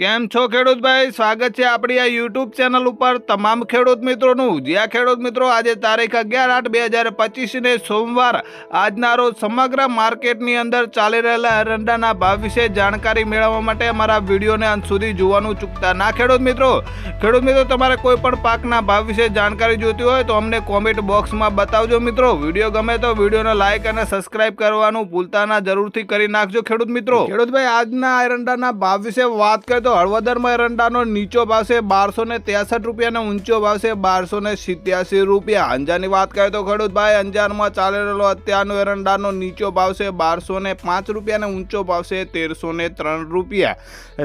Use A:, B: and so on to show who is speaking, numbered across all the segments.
A: કેમ છો ખેડૂતભાઈ? સ્વાગત છે આપણી આ યુટ્યુબ ચેનલ ઉપર. તમામ ખેડૂત મિત્રોનું જ્યાં ખેડૂત મિત્રો, આજે તારીખ અગિયાર આઠ બે હજાર પચીસને સોમવાર, આજના રોજ સમગ્ર માર્કેટની અંદર ચાલી રહેલા એરંડાના ભાવ વિશે જાણકારી મેળવવા માટે અમારા વિડીયોને અંત સુધી જોવાનું ચૂકતા ના ખેડૂત મિત્રો. ખેડૂત મિત્રો, તમારે કોઈ પણ પાકના ભાવ વિશે જાણકારી જોઈતી હોય તો અમને કોમેન્ટ બોક્સમાં બતાવજો મિત્રો. વીડિયો ગમે તો વિડીયોને લાઇક અને સબસ્ક્રાઇબ કરવાનું ભૂલતા ના, જરૂરથી કરી નાખજો ખેડૂત મિત્રો. ખેડૂતભાઈ, આજના એરંડાના ભાવ વિશે વાત કરીએ તો હળવદરમાં એરંડાનો નીચો ભાવ છે બારસો ને ત્રેસઠ રૂપિયાનો ઊંચો ભાવ છે બારસો ને સિત્યાસી રૂપિયા. અંજારની વાત કરીએ તો ખેડૂતભાઈ અંજારમાં ચાલી રહેલો અત્યારનો એરંડાનો નીચો ભાવ છે બારસો ને પાંચ રૂપિયાનો ઊંચો ભાવ છે તેરસો ને ત્રણ રૂપિયા.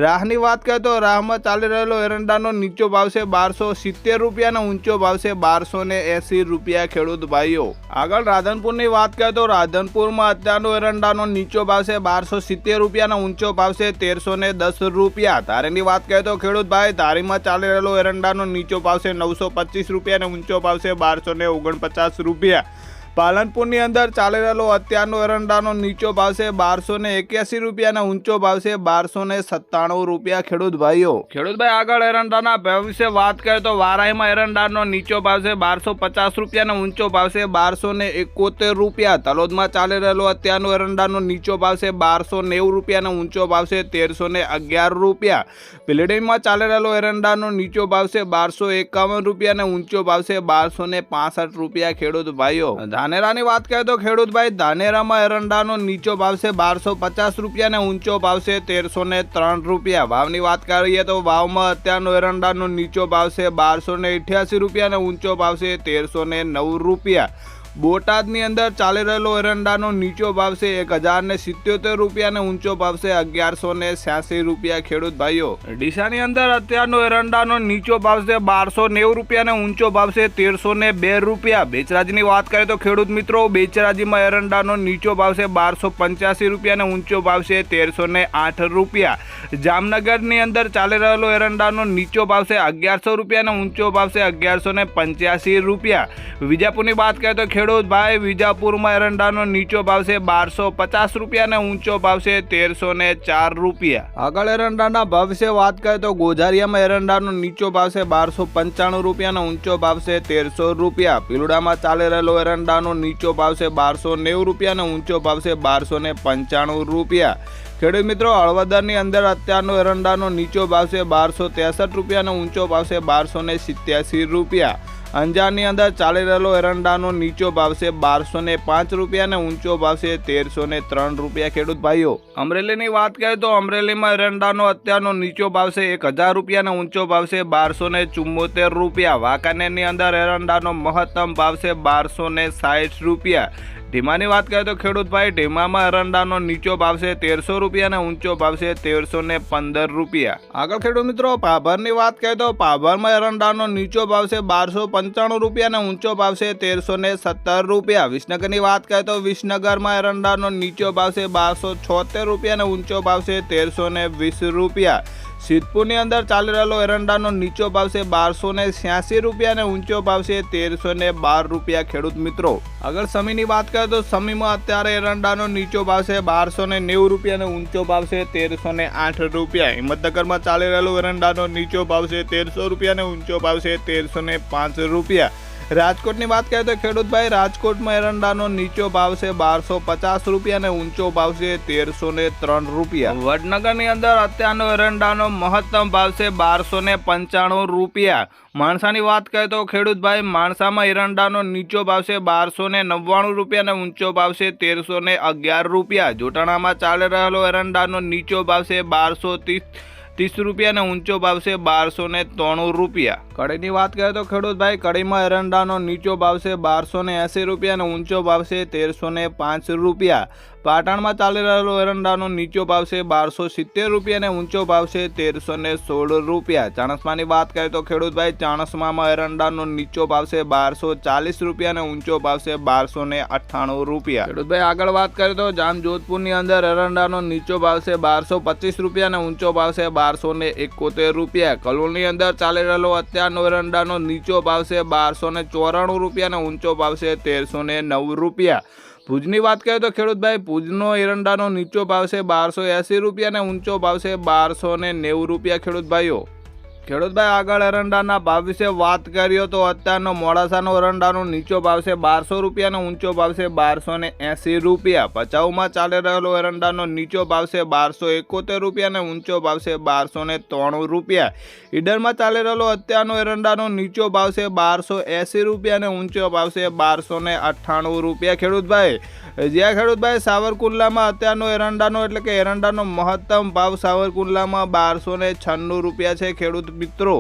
A: રાહની વાત કરીએ તો રાહમાં ચાલી રહેલો એરંડાનો નીચો ભાવ છે બારસો સિત્તેર રૂપિયાનો ઊંચો ભાવ છે બારસો ને એંસી રૂપિયા ખેડૂત ભાઈઓ આગળ રાધનપુરની વાત કરીએ તો રાધનપુરમાં અત્યારનો એરંડાનો નીચો ભાવ છે બારસો સિત્તેર રૂપિયાનો ઊંચો ભાવ છે તેરસો ને દસ રૂપિયા. ધારીની વાત કરીએ તો ખેડૂત ભાઈ, તારીમાં ચાલી રહેલો એરંડાનો નીચો છે નવસો પચીસ રૂપિયા અને ઊંચો છે બારસો ને ઓગણપચાસ રૂપિયા. પાલનપુરની અંદર ચાલી રહેલો અત્યારનો એરંડાનો નીચો ભાવ છે બારસો ને એક્યાસી રૂપિયાના ઊંચો ભાવ છે બારસો ને સત્તાણું રૂપિયા. ખેડૂત ભાઈઓ. ખેડૂત ભાઈ આગળ એરંડાના ભાવ વિશે વાત કરીએ તો વારાહીમાં એરંડાનો નીચો ભાવ છે બારસો પચાસ રૂપિયાનો ઊંચો ભાવ છે બારસો ને એકોતેર રૂપિયા. તલોદમાં ચાલી રહેલો અત્યારનો એરંડાનો નીચો ભાવ છે બારસો નેવું રૂપિયાનો ઊંચો ભાવ છે તેરસો ને અગિયાર રૂપિયા. બિલ્ડિંગમાં ચાલી રહેલો એરંડાનો નીચો ભાવ છે બારસો એકાવન રૂપિયાનો ઊંચો ભાવ છે બારસો ને પાસઠ રૂપિયા. ખેડૂત ભાઈઓ. ધાનેરાની વાત કરીએ તો ખેડૂતભાઈ ધાનેરામાં એરંડાનો નીચો ભાવ છે બારસો પચાસ રૂપિયા અને ઊંચો ભાવ છે તેરસો ને ત્રણ રૂપિયા. ભાવની વાત કરીએ તો ભાવમાં અત્યારનો એરંડાનો નીચો ભાવ છે બારસો ને રૂપિયા અને ઊંચો ભાવ છે તેરસો ને નવ રૂપિયા. બોટાદની અંદર ચાલી રહેલો એરંડાનો નીચો ભાવ છે એક હજાર ને સિત્યોતેર રૂપિયા અને ઊંચો ભાવ છે અગિયારસો ને છ્યાસી રૂપિયા, ખેડૂત ભાઈઓ. ડીસાની અંદર અત્યારનો એરંડાનો નીચો ભાવ છે બારસો નેવું રૂપિયા અને ઊંચો ભાવ છે તેરસો ને બે રૂપિયા. બેચરાજીની વાત કરીએ તો ખેડૂત મિત્રો, બેચરાજીમાં એરંડાનો નીચો ભાવ છે બારસો પંચ્યાસી રૂપિયા અને ઊંચો ભાવ છે તેરસો ને આઠ રૂપિયા. જામનગરની અંદર ચાલી રહેલો એરંડાનો નીચો ભાવ છે અગિયારસો રૂપિયા અને ઊંચો ભાવ છે અગિયારસો ને પંચ્યાસી રૂપિયા. વિજાપુરની વાત કરીએ તો ખેડૂત ભાઈ વિજાપુરમાં એરંડાનો નીચો ભાવ છે બારસો પચાસ રૂપિયા અને ઊંચો ભાવ છે તેરસો ને ચાર રૂપિયા. આગળ એરંડાના ભાવ વિશે વાત કરીએ તો ગોઝારિયામાં એરંડાનો નીચો ભાવ છે બારસો પંચાણું રૂપિયા અને ઊંચો ભાવ છે તેરસો રૂપિયા. પીલુડામાં ચાલી રહેલો એરંડાનો નીચો ભાવ છે બારસો નેવું રૂપિયા અને ઊંચો ભાવ છે બારસો ને પંચાણું રૂપિયા. ખેડૂત મિત્રો, હળવદરની અંદર અત્યારનો એરંડાનો નીચો ભાવ છે બારસો ત્રેસઠ રૂપિયા અને ઊંચો ભાવ છે બારસો ને સિત્યાસી રૂપિયા. અંજારની અંદર ચાલી રહેલો એરંડાનો નીચો ભાવ છે બારસો ને પાંચ રૂપિયા અને ઊંચો ભાવ છે તેરસો ને ત્રણ રૂપિયા ખેડૂત ભાઈઓ. અમરેલીની વાત કરીએ તો અમરેલીમાં એરંડાનો અત્યારનો નીચો ભાવ છે એક હજાર રૂપિયા અને ઊંચો ભાવ છે બારસો ને ચુમ્મોતેર રૂપિયા. વાંકાનેરની અંદર એરંડાનો મહત્તમ ભાવ છે બારસો ને સાઠ રૂપિયા. ઢીમાની વાત કરીએ તો ખેડૂત ભાઈ ઢીમામાં એરંડાનો નીચો ભાવ છે તેરસો રૂપિયા અને ઊંચો ભાવ છે તેરસો ને પંદર રૂપિયા. આગળ ખેડૂત મિત્રો, પાભરની વાત કરીએ તો પાભરમાં એરંડાનો નીચો ભાવ છે બારસો પંચાણું રૂપિયા અને ઊંચો ભાવ છે તેરસો ને સત્તર રૂપિયા. વિસનગરની વાત કરીએ તો વિસનગરમાં એરંડાનો નીચો ભાવ છે બારસો છોતેર રૂપિયા અને ઊંચો ભાવ છે તેરસો ને વીસ રૂપિયા. સિદ્ધપુરની અંદર ચાલી રહેલો એરંડાનો નીચો ભાવ છે બારસો ને છ્યાસી રૂપિયા અને ઊંચો ભાવ છે તેરસો ને બાર રૂપિયા, ખેડૂત મિત્રો. અગર સમીની વાત કરીએ તો સમીમાં અત્યારે એરંડાનો નીચો ભાવ છે બારસો ને નેવું રૂપિયા અને ઊંચો ભાવ છે તેરસો ને આઠ રૂપિયા. હિંમતનગરમાં ચાલી રહેલો એરંડાનો નીચો ભાવ છે તેરસો રૂપિયા અને ઊંચો ભાવ છે તેરસો ને પાંચ રૂપિયા. રાજકોટની વાત કરીએ તો ખેડૂતભાઈ રાજકોટમાં એરંડાનો નીચો ભાવ છે બારસો પચાસ રૂપિયા અને ઊંચો ભાવ છે તેરસો ને ત્રણ રૂપિયા. વડનગરની અંદર અત્યારનો એરંડાનો મહત્તમ ભાવ છે બારસો ને પંચાણું રૂપિયા. માણસાની વાત કરીએ તો ખેડૂતભાઈ માણસામાં એરંડાનો નીચો ભાવ છે બારસો ને નવ્વાણું રૂપિયા અને ઊંચો ભાવ છે તેરસો ને અગિયાર રૂપિયા. જોટાણામાં ચાલી રહેલો એરંડાનો નીચો ભાવ છે બારસો ત્રીસ ત્રીસ રૂપિયા અને ઊંચો ભાવ છે બારસો ને ત્રાણું રૂપિયા. કડીની વાત કરીએ તો ખેડૂતભાઈ, કડીમાં એરંડાનો નીચો ભાવ છે બારસો ને એંસી રૂપિયા અને ઊંચો ભાવ છે તેરસો ને પાંચ રૂપિયા. પાટણમાં ચાલી રહેલો એરંડાનો નીચો ભાવ છે બારસો સિત્તેર રૂપિયા અને ઊંચો ભાવ છે તેરસો ને સોળ રૂપિયા. ચાણસમાની વાત કરીએ તો ખેડૂતભાઈ, ચાણસમામાં એરંડાનો નીચો ભાવ છે બારસો ચાલીસ રૂપિયા અને ઊંચો ભાવ છે બારસો ને અઠ્ઠાણું રૂપિયા. ખેડૂતભાઈ, આગળ વાત કરીએ તો જામ જોધપુરની અંદર એરંડાનો નીચો ભાવ છે બારસો પચીસ રૂપિયા અને ઊંચો ભાવ છે બારસો ને એકોતેર રૂપિયા. કલોલની અંદર ચાલી રહેલો અત્યારનો એરંડાનો નીચો ભાવ છે બારસો ને ચોરાણું રૂપિયા અને ઊંચો ભાવ છે તેરસો ને નવ રૂપિયા. ભુજની વાત કરીએ તો ખેડૂતભાઈ, ભુજનો એરંડાનો નીચો ભાવ છે બારસો એંસી રૂપિયા અને ઊંચો ભાવ છે બારસો ને નેવું રૂપિયા, ખેડૂતભાઈઓ. ખેડૂતભાઈ આગળ એરંડાના ભાવ વિશે વાત કરીએ તો અત્યારનો મોડાસાનો એરંડાનો નીચો ભાવ છે બારસો રૂપિયા અને ઊંચો ભાવ છે બારસો ને એંસી રૂપિયા. પચાઉમાં ચાલી રહેલો એરંડાનો નીચો ભાવ છે બારસો એકોતેર રૂપિયા અને ઊંચો ભાવ છે બારસો ને ત્રાણું રૂપિયા. ઈડરમાં ચાલી રહેલો અત્યારનો એરંડાનો નીચો ભાવ છે બારસો એંસી રૂપિયા અને ઊંચો ભાવ છે બારસો ને અઠ્ઠાણું રૂપિયા. ખેડૂતભાઈ, જ્યાં ખેડૂતભાઈ સાવરકુંડલામાં અત્યારનો એરંડાનો એટલે કે એરંડાનો મહત્તમ ભાવ સાવરકુંડલામાં બારસો ને છન્નું રૂપિયા છે. ખેડૂત મિત્રો.